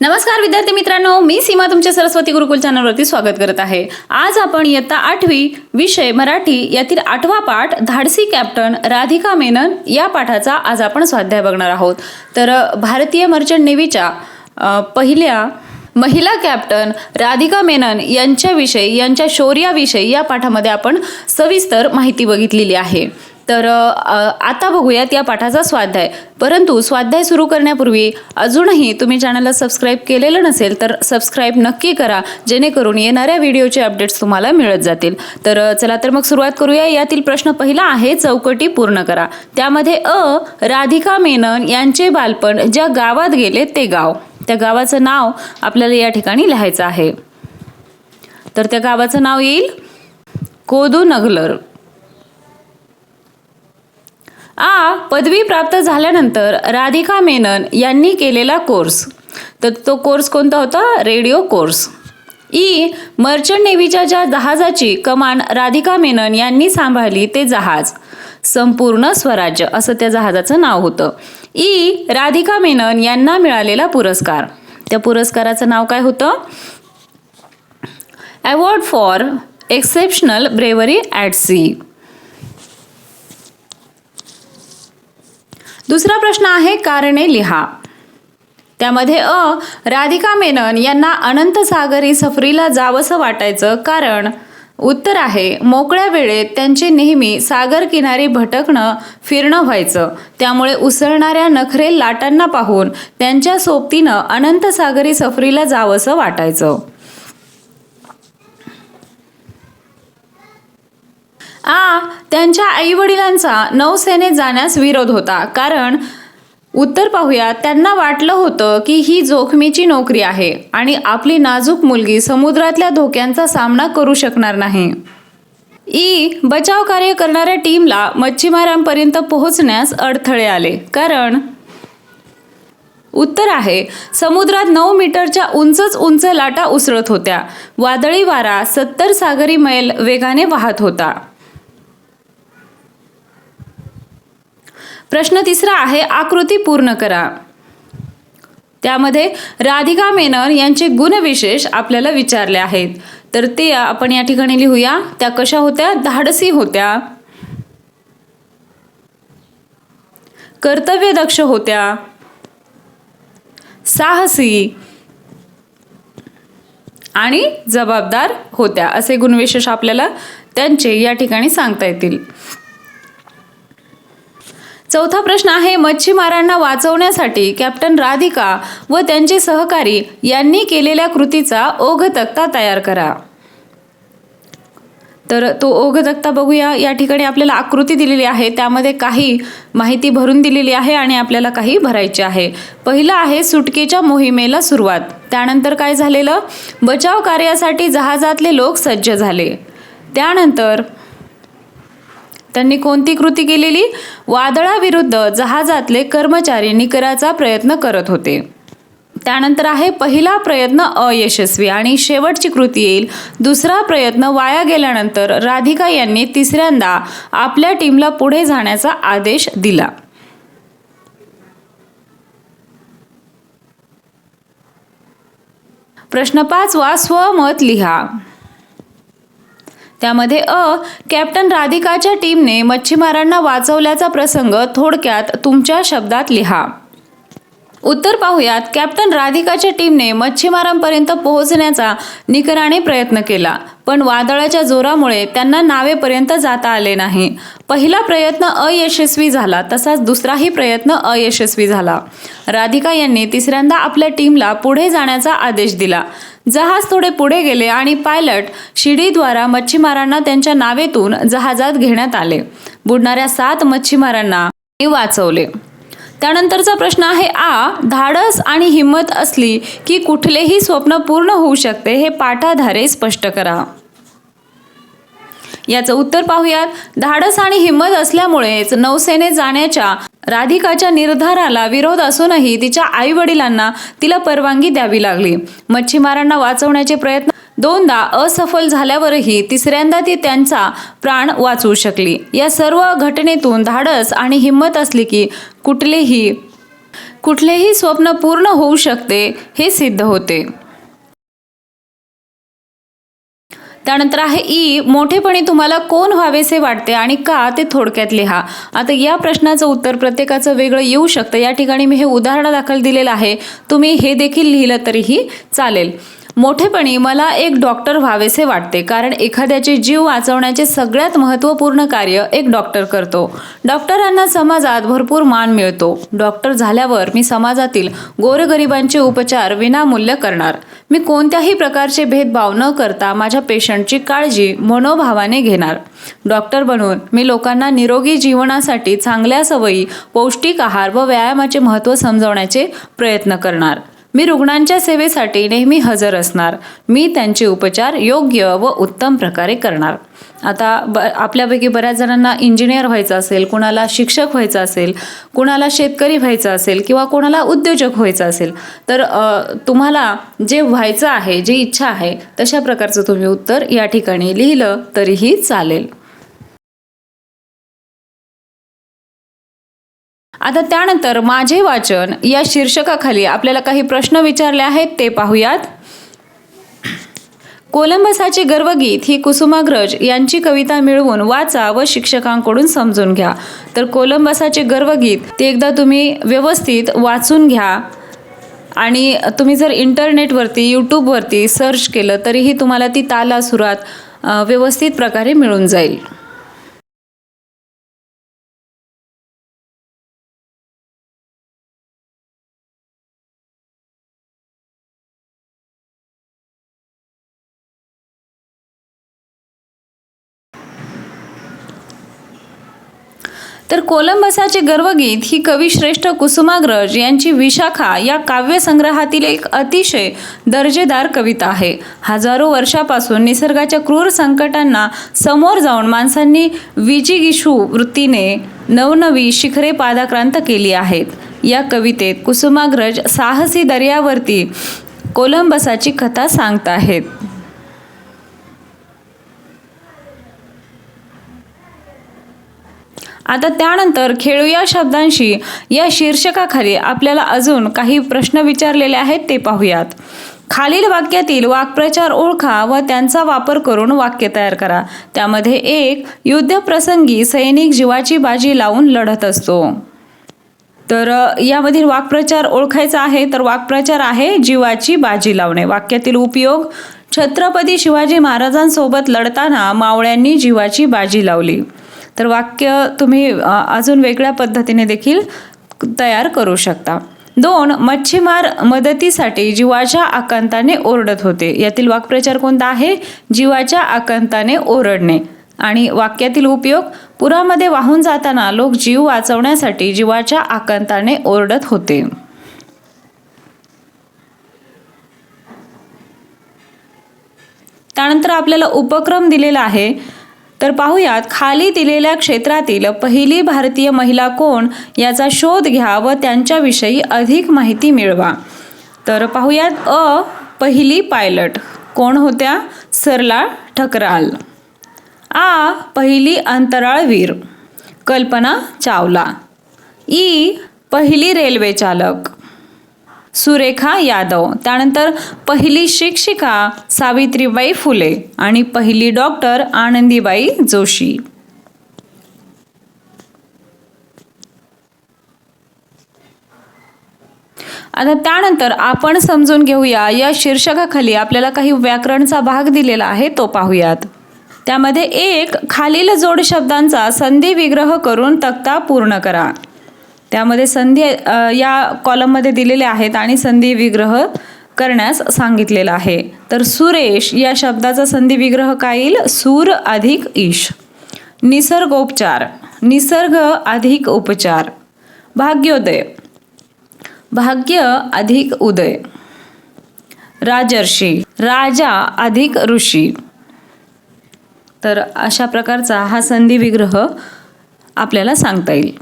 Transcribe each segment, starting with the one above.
नमस्कार विद्यार्थी मित्रांनो मी सीमा तुमच्या सरस्वती गुरुकुल चॅनलवरती स्वागत करत आहे. आज आपण इयत्ता आठवी विषय मराठी यातील आठवा पाठ धाडसी कॅप्टन राधिका मेनन या पाठाचा आज आपण स्वाध्याय बघणार आहोत. तर भारतीय मर्चंट नेव्हीच्या पहिल्या महिला कॅप्टन राधिका मेनन यांच्याविषयी यांच्या शौर्याविषयी या पाठामध्ये आपण सविस्तर माहिती बघितलेली आहे. तर आता बघूयात या पाठाचा स्वाध्याय. परंतु स्वाध्याय सुरू करण्यापूर्वी अजूनही तुम्ही चॅनलला सबस्क्राईब केलेलं नसेल तर सबस्क्राईब नक्की करा जेणेकरून येणाऱ्या व्हिडिओचे अपडेट्स तुम्हाला मिळत जातील. तर चला तर मग सुरुवात करूया. यातील प्रश्न पहिला आहे चौकटी पूर्ण करा. त्यामध्ये अ राधिका मेनन यांचे बालपण ज्या गावात गेले ते गाव. त्या गावाचं नाव आपल्याला या ठिकाणी लिहायचं आहे. तर त्या गावाचं नाव येईल कोदू नगलर. आ पदवी प्राप्त झाल्यानंतर राधिका मेनन यांनी केलेला कोर्स. तर तो कोर्स कोणता होता? Radio course. ई मर्चंट नेव्हीच्या ज्या जहाजाची कमान राधिका मेनन यांनी सांभाळली ते जहाज. संपूर्ण स्वराज्य असं त्या जहाजाचं नाव होतं. ई राधिका मेनन यांना मिळालेला पुरस्कार. त्या पुरस्काराचं नाव काय होतं? Award for exceptional bravery at sea दुसरा प्रश्न आहे कारणे लिहा. त्यामध्ये अ राधिका मेनन यांना अनंत सागरी सफरीला जावंसं वाटायचं कारण उत्तर आहे मोकळ्या वेळेत त्यांचे नेहमी सागर किनारी भटकणं फिरणं व्हायचं. त्यामुळे उसळणाऱ्या नखरे लाटांना पाहून त्यांच्या सोबतीनं अनंत सागरी सफरीला जावंसं वाटायचं. आ त्यांच्या आईवडिलांचा नौसेनेत जाण्यास विरोध होता. कारण उत्तर पाहूया त्यांना वाटलं होतं की ही जोखमीची नोकरी आहे आणि आपली नाजूक मुलगी समुद्रातल्या धोक्यांचा सामना करू शकणार नाही. ई बचाव कार्य करणाऱ्या टीमला मच्छीमारांपर्यंत पोहोचण्यास अडथळे आले. कारण उत्तर आहे समुद्रात नऊ मीटरच्या उंचच उंच लाटा उसळत होत्या. वादळी वारा सत्तर सागरी मैल वेगाने वाहत होता. प्रश्न तिसरा आहे आकृती पूर्ण करा. त्यामध्ये राधिका मेनन यांचे गुणविशेष आपल्याला विचारले आहेत. तर ते आपण या ठिकाणी लिहूया. त्या कशा होत्या? धाडसी होत्या. कर्तव्यदक्ष होत्या. साहसी आणि जबाबदार होत्या. असे गुणविशेष आपल्याला त्यांचे या ठिकाणी सांगता येतील. चौथा प्रश्न आहे मच्छीमारांना वाचवण्यासाठी कॅप्टन राधिका व त्यांचे सहकारी यांनी केलेल्या कृतीचा ओघ तक्ता तयार करा. तर तो ओघ तक्ता बघूया. या ठिकाणी आपल्याला आकृती दिलेली आहे. त्यामध्ये काही माहिती भरून दिलेली आहे आणि आपल्याला काही भरायची आहे. पहिलं आहे सुटकेच्या मोहिमेला सुरुवात. त्यानंतर काय झालेलं? बचाव कार्यासाठी जहाजातले लोक सज्ज झाले. त्यानंतर त्यांनी कोणती कृती केलेली? वादळाविरुद्ध जहाजातले कर्मचारी निकराचा प्रयत्न करत होते. त्यानंतर आहे पहिला प्रयत्न अयशस्वी आणि शेवटची कृती येईल. दुसरा प्रयत्न वाया गेल्यानंतर राधिका यांनी तिसऱ्यांदा आपल्या टीमला पुढे जाण्याचा आदेश दिला. प्रश्न पाचवा स्वमत लिहा. त्यामध्ये अ कॅप्टन राधिकाच्या टीमने मच्छीमारांना वाचवल्याचा प्रसंग थोडक्यात तुमच्या शब्दात लिहा. उत्तर पाहूयात कॅप्टन राधिकाच्या टीमने मच्छीमारांपर्यंत पोहोचण्याचा निकराने प्रयत्न केला पण वादळाच्या जोरामुळे त्यांना नावेपर्यंत जाता आले नाही. पहिला प्रयत्न अयशस्वी झाला तसाच दुसराही प्रयत्न अयशस्वी झाला. राधिका यांनी तिसऱ्यांदा आपल्या टीमला पुढे जाण्याचा आदेश दिला. जहाज थोडे पुढे गेले आणि पायलट शिडीद्वारा मच्छीमारांना त्यांच्या नावेतून जहाजात घेण्यात आले. बुडणाऱ्या सात मच्छीमारांना वाचवले. त्यानंतरचा प्रश्न आहे आ धाडस आणि हिंमत असली की कुठलेही स्वप्न पूर्ण होऊ शकते हे पाठाधारे स्पष्ट करा. याचं उत्तर पाहूयात. धाडस आणि हिंमत असल्यामुळेच नौसेने जाण्याच्या राधिकाच्या निर्धाराला विरोध असूनही तिच्या आई वडिलांना तिला परवानगी द्यावी लागली. मच्छीमारांना वाचवण्याचे प्रयत्न दोनदा असफल झाल्यावरही तिसऱ्यांदा ती त्यांचा प्राण वाचवू शकली. या सर्व घटनेतून धाडस आणि हिंमत असली की कुठलेही कुठलेही स्वप्न पूर्ण होऊ शकते हे सिद्ध होते. त्यानंतर आहे ई मोठेपणी तुम्हाला कोण व्हावेसे वाटते आणि का ते थोडक्यात लिहा. आता या प्रश्नाचं उत्तर प्रत्येकाचं वेगळं येऊ शकतं. या ठिकाणी मी हे उदाहरणादाखल दिलेलं आहे. तुम्ही हे देखील लिहिलं तरीही चालेल. मोठेपणी मला एक डॉक्टर व्हावेसे वाटते कारण एखाद्याचे जीव वाचवण्याचे सगळ्यात महत्त्वपूर्ण कार्य एक डॉक्टर करतो. डॉक्टरांना समाजात भरपूर मान मिळतो. डॉक्टर झाल्यावर मी समाजातील गोरगरिबांचे उपचार विनामूल्य करणार. मी कोणत्याही प्रकारचे भेदभाव न करता माझ्या पेशंटची काळजी मनोभावाने घेणार. डॉक्टर बनून मी लोकांना निरोगी जीवनासाठी चांगल्या सवयी पौष्टिक आहार व व्यायामाचे महत्त्व समजवण्याचे प्रयत्न करणार. मी रुग्णांच्या सेवेसाठी नेहमी हजर असणार. मी त्यांचे उपचार योग्य व उत्तम प्रकारे करणार. आता ब आपल्यापैकी बऱ्याच जणांना इंजिनियर व्हायचं असेल कुणाला शिक्षक व्हायचं असेल कुणाला शेतकरी व्हायचं असेल किंवा कोणाला उद्योजक व्हायचं असेल तर तुम्हाला जे व्हायचं आहे जी इच्छा आहे तशा प्रकारचं तुम्ही उत्तर या ठिकाणी लिहिलं तरीही चालेल. आता त्यानंतर माझे वाचन या शीर्षकाखाली आपल्याला काही प्रश्न विचारले आहेत ते पाहूयात. कोलंबसाचे गर्वगीत ही कुसुमाग्रज यांची कविता मिळवून वाचा व शिक्षकांकडून समजून घ्या. तर कोलंबसाचे गर्वगीत ते एकदा तुम्ही व्यवस्थित वाचून घ्या. आणि तुम्ही जर इंटरनेटवरती यूट्यूबवरती सर्च केलं तरीही तुम्हाला ती ताला सुरात व्यवस्थित प्रकारे मिळून जाईल. तर कोलंबसाचे गर्वगीत ही कविश्रेष्ठ कुसुमाग्रज यांची विशाखा या काव्यसंग्रहातील एक अतिशय दर्जेदार कविता आहे. हजारो वर्षापासून निसर्गाच्या क्रूर संकटांना समोर जाऊन माणसांनी विजिगिशू वृत्तीने नवनवी शिखरे पादाक्रांत केली आहेत. या कवितेत कुसुमाग्रज साहसी दर्यावरती कोलंबसाची कथा सांगत आहेत. आता त्यानंतर खेळूया शब्दांशी या शीर्षकाखाली आपल्याला अजून काही प्रश्न विचारलेले आहेत ते पाहूयात. खालील वाक्यातील वाक्प्रचार ओळखा व त्यांचा वापर करून वाक्य तयार करा. त्यामध्ये एक युद्धप्रसंगी सैनिक जीवाची बाजी लावून लढत असतो. तर यामधील वाक्प्रचार ओळखायचा आहे तर वाक्प्रचार आहे जीवाची बाजी लावणे. वाक्यातील उपयोग छत्रपती शिवाजी महाराजांसोबत लढताना मावळ्यांनी जीवाची बाजी लावली. तर वाक्य तुम्ही अजून वेगळ्या पद्धतीने देखील तयार करू शकता. दोन मच्छीमार मदतीसाठी जीवाच्या आकांताने ओरडत होते. यातील वाक्प्रचार कोणता आहे? जीवाच्या आकांताने ओरडणे. आणि वाक्यातील उपयोग पुरामध्ये वाहून जाताना लोक जीव वाचवण्यासाठी जीवाच्या आकांताने ओरडत होते. त्यानंतर आपल्याला उपक्रम दिलेला आहे. तर पाहूयात खाली दिलेल्या क्षेत्रातील पहिली भारतीय महिला कोण याचा शोध घ्या व त्यांच्याविषयी अधिक माहिती मिळवा. तर पाहूयात अ पहिली पायलट. कोण होत्या? सरला ठकराल. आ पहिली अंतराळवीर कल्पना चावला. ई पहिली रेल्वे चालक. सुरेखा यादव. त्यानंतर पहिली शिक्षिका सावित्रीबाई फुले आणि पहिली डॉक्टर आनंदीबाई जोशी. आता त्यानंतर आपण समजून घेऊया या शीर्षकाखाली आपल्याला काही व्याकरणचा भाग दिलेला आहे तो पाहूयात. त्यामध्ये एक खालील जोड शब्दांचा संधी विग्रह करून तक्ता पूर्ण करा. त्यामध्ये संधी या कॉलममध्ये दिलेले आहेत आणि संधी विग्रह करण्यास सांगितलेलं आहे. तर सुरेश या शब्दाचा संधी विग्रह काय येईल? सूर अधिक ईश. निसर्गोपचार निसर्ग अधिक उपचार. भाग्योदय. भाग्य अधिक उदय. राजर्षी. राजा अधिक ऋषी. तर अशा प्रकारचा हा संधी विग्रह आपल्याला सांगता येईल.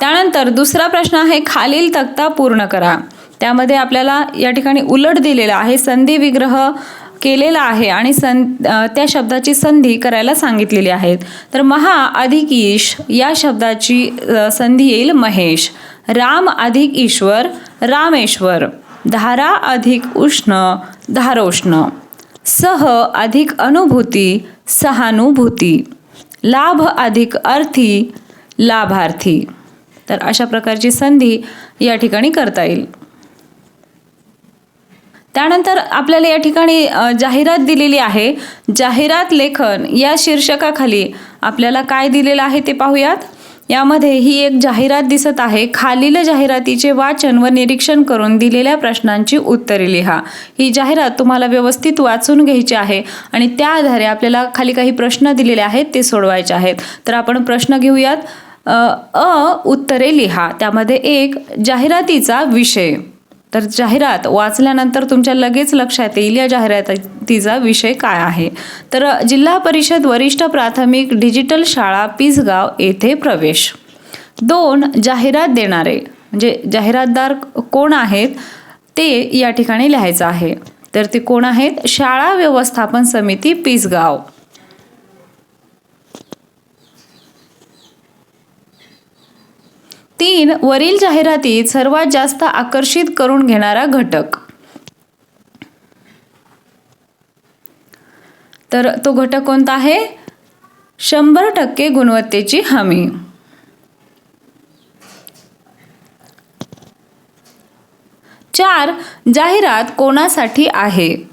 त्यानंतर दुसरा प्रश्न आहे खालील तक्ता पूर्ण करा. त्यामध्ये आपल्याला या ठिकाणी उलट दिलेला आहे संधी विग्रह केलेला आहे आणि सं त्या शब्दाची संधी करायला सांगितलेली आहेत तर महा अधिक ईश या शब्दाची संधी येईल महेश. राम अधिक ईश्वर रामेश्वर. धारा अधिक उष्ण धारोष्ण. सह अधिक अनुभूती सहानुभूती. लाभ अधिक अर्थी लाभार्थी. तर अशा प्रकारची संधी या ठिकाणी करता येईल. त्यानंतर आपल्याला या ठिकाणी जाहिरात दिलेली आहे. जाहिरात लेखन या शीर्षकाखाली आपल्याला काय दिलेलं आहे ते पाहूयात. यामध्ये ही एक जाहिरात दिसत आहे. खालील जाहिरातीचे वाचन व निरीक्षण करून दिलेल्या प्रश्नांची उत्तरे लिहा. ही जाहिरात तुम्हाला व्यवस्थित वाचून घ्यायची आहे आणि त्या आधारे आपल्याला खाली काही प्रश्न दिलेले आहेत ते सोडवायचे आहेत. तर आपण प्रश्न घेऊयात. अ उत्तरे लिहा. त्यामध्ये एक जाहिरातीचा विषय. तर जाहिरात वाचल्यानंतर तुमच्या लगेच लक्षात येईल या जाहिरातीचा विषय काय आहे? तर जिल्हा परिषद वरिष्ठ प्राथमिक डिजिटल शाळा पिसगाव येथे प्रवेश. दोन जाहिरात देणारे म्हणजे जाहिरातदार कोण आहेत ते या ठिकाणी लिहायचं आहे. तर ते कोण आहेत? शाळा व्यवस्थापन समिती पिसगाव. तीन वरील जाहिरातीत सर्वात जास्त आकर्षित करून घेणारा घटक. तर तो घटक कोणता आहे? शंभर टक्के गुणवत्तेची हमी. चार जाहिरात कोणासाठी आहे?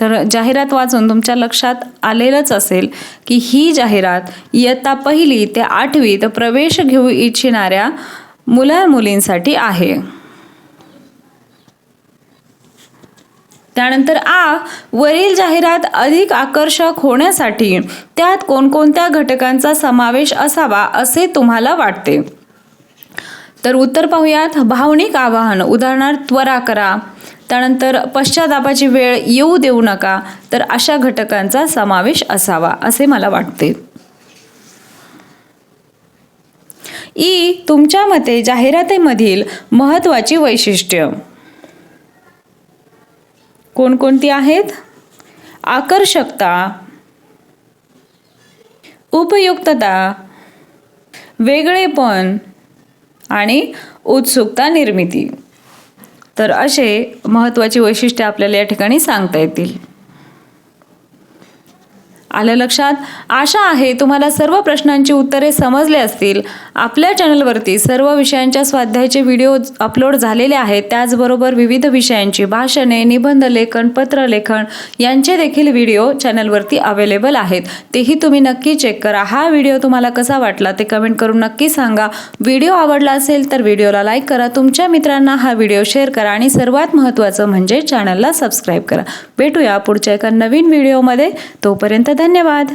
तर जाहिरात वाचून तुमच्या लक्षात आलेलंच असेल की ही जाहिरात इयत्ता पहिली ते आठवीत प्रवेश घेऊ इच्छिणाऱ्या मुला मुलींसाठी आहे. त्यानंतर आ वरील जाहिरात अधिक आकर्षक होण्यासाठी त्यात कोणकोणत्या घटकांचा समावेश असावा असे तुम्हाला वाटते? तर उत्तर पाहूयात. भावनिक आवाहन उदाहरणार्थ त्वरा करा. त्यानंतर पश्चातापाची वेळ येऊ देऊ नका तर अशा घटकांचा समावेश असावा असे मला वाटते. ई तुमच्या मते जाहिरातीमधील महत्त्वाची वैशिष्ट्य. कोणकोणती आहेत? आकर्षकता. उपयुक्तता. वेगळेपण. आणि उत्सुकता निर्मिती. तर असे महत्त्वाची वैशिष्ट्ये आपल्याला या ठिकाणी सांगता येतील. आलं लक्षात? आशा आहे तुम्हाला सर्व प्रश्नांची उत्तरे समजले असतील. आपल्या चॅनलवरती सर्व विषयांच्या स्वाध्यायाचे व्हिडिओ अपलोड झालेले आहेत. त्याचबरोबर विविध विषयांची भाषणे निबंध लेखन पत्रलेखन यांचे देखील व्हिडिओ चॅनलवरती अवेलेबल आहेत. तेही तुम्ही नक्की चेक करा. हा व्हिडिओ तुम्हाला कसा वाटला ते कमेंट करून नक्की सांगा. व्हिडिओ आवडला असेल तर व्हिडिओला लाईक करा. तुमच्या मित्रांना हा व्हिडिओ शेअर करा आणि सर्वात महत्त्वाचं म्हणजे चॅनलला सबस्क्राईब करा. भेटूया पुढच्या एका नवीन व्हिडिओमध्ये. तोपर्यंत धन्यवाद.